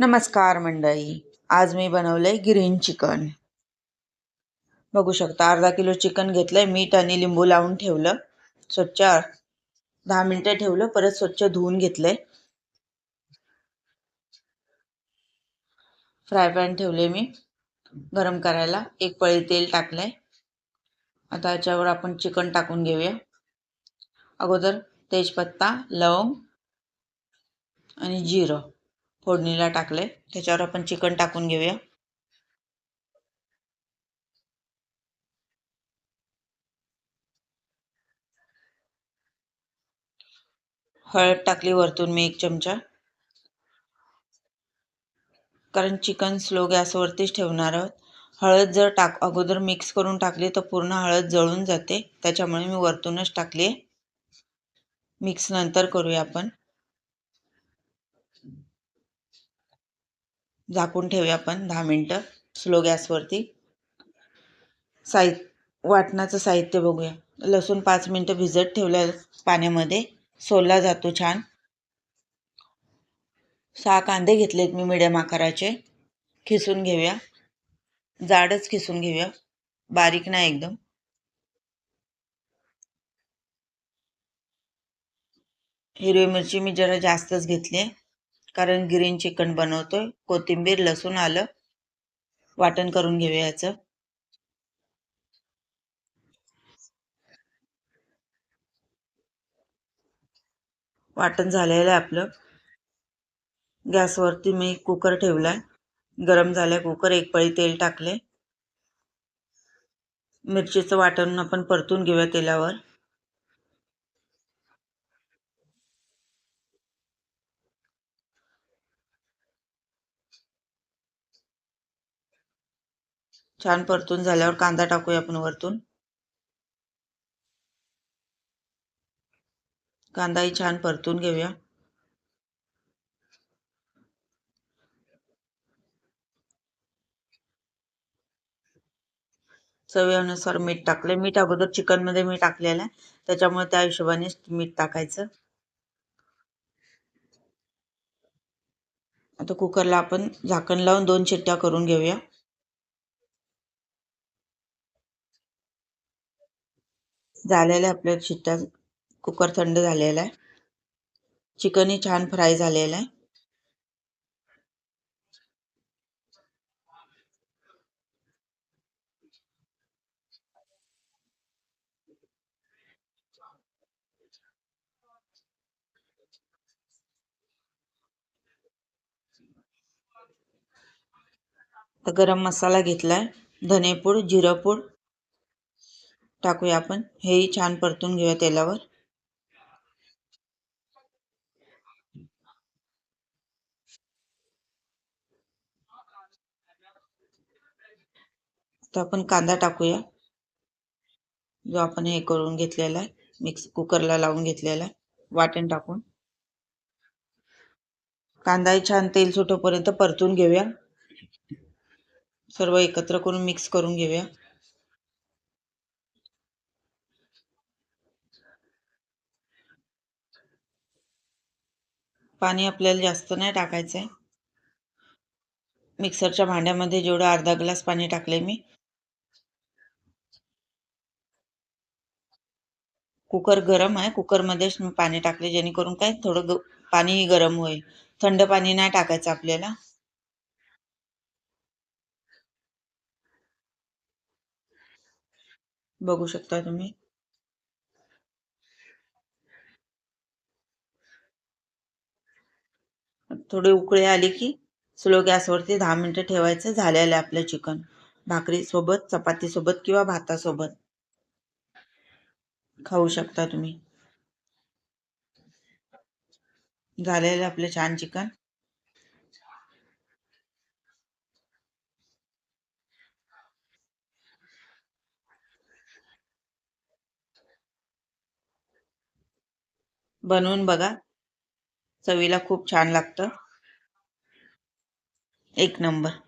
नमस्कार मंडळी. आज मी बनवलंय ग्रीन चिकन बघू शकता अर्धा किलो चिकन घेतलंय मीठ आणि लिंबू लावून ठेवलं. स्वच्छ दहा मिनिटं ठेवलं परत स्वच्छ धुवून घेतलंय. फ्राय पॅन ठेवले मी. गरम करायला एक पळी तेल टाकलंय. आता याच्यावर आपण चिकन टाकून घेऊया. अगोदर तेजपत्ता लवंग आणि जिरं. फोडणीला टाकलंय. त्याच्यावर आपण चिकन टाकून घेऊया. हळद टाकली वरतून मी एक चमचा. कारण चिकन स्लो गॅसवरतीच ठेवणार आहोत. हळद जर टाक अगोदर मिक्स करून टाकली तर पूर्ण हळद जळून जाते. त्याच्यामुळे मी वरतूनच टाकली आहे मिक्स नंतर करूया आपण. झाकून ठेवूया आपण दहा मिनटं. स्लो गॅसवरती साहि वाटणाचं साहित्य बघूया. लसूण पाच मिनटं भिजत ठेवलं पाण्यामध्ये. सोलला जातो छान. सहा कांदे घेतलेत मी मिडियम आकाराचे. खिसून घेऊया. जाडच खिसून घेऊया. बारीक नाही एकदम. हिरवी मिरची मी जरा जास्तच घेतली आहे. कारण ग्रीन चिकन बनवतोय. कोथिंबीर लसूण आलं. वाटण करून घेऊया याचं. वाटण झालेलं आहे आपलं. गॅसवरती मी कुकर ठेवला गरम झालाय कुकर. एक पळी तेल टाकले मिरचीचं वाटण आपण परतून घेऊया तेलावर. छान परतून झाल्यावर कांदा टाकूया आपण वरतून. कांदाही छान परतून घेऊया. चवीनुसार मीठ टाकले मीठ अगोदर चिकनमध्ये मी टाकलेलं आहे. त्याच्यामुळे त्या हिशोबाने मीठ टाकायचं. आता कुकरला आपण झाकण लावून दोन शिट्ट्या करून घेऊया. झालेलं आहे आपल्या शिट्ट्या कुकर थंड झालेला आहे. चिकनही छान फ्राय झालेलं आहे. गरम मसाला घेतलाय. धनेपूड जिरपूड टाकूया आपण. हेही छान परतून घेऊया तेलावर. आता आपण कांदा टाकूया. जो आपण हे करून घेतलेला आहे. मिक्स कुकरला लावून घेतलेला आहे. वाटण टाकून. कांदाही छान तेल सुटोपर्यंत परतून घेऊया. सर्व एकत्र करून मिक्स करून घेऊया. पाणी आपल्याला जास्त नाही टाकायचं आहे मिक्सरच्या भांड्यामध्ये जेवढं अर्धा ग्लास पाणी टाकले मी. कुकर गरम आहे. कुकरमध्येच मी पाणी टाकले जेणेकरून काय थोडं पाणी गरम होईल. थंड पाणी नाही टाकायचं आपल्याला. बघू शकता तुम्ही. थोडी उकळी आली की स्लो गॅसवरती दहा मिनटं ठेवायचं. झालेलं आहे आपलं चिकन. भाकरीसोबत चपातीसोबत किंवा भातासोबत. खाऊ शकता तुम्ही. झालेलं आपलं छान चिकन. बनवून बघा. चवीला खूप छान लागतं. एक नंबर.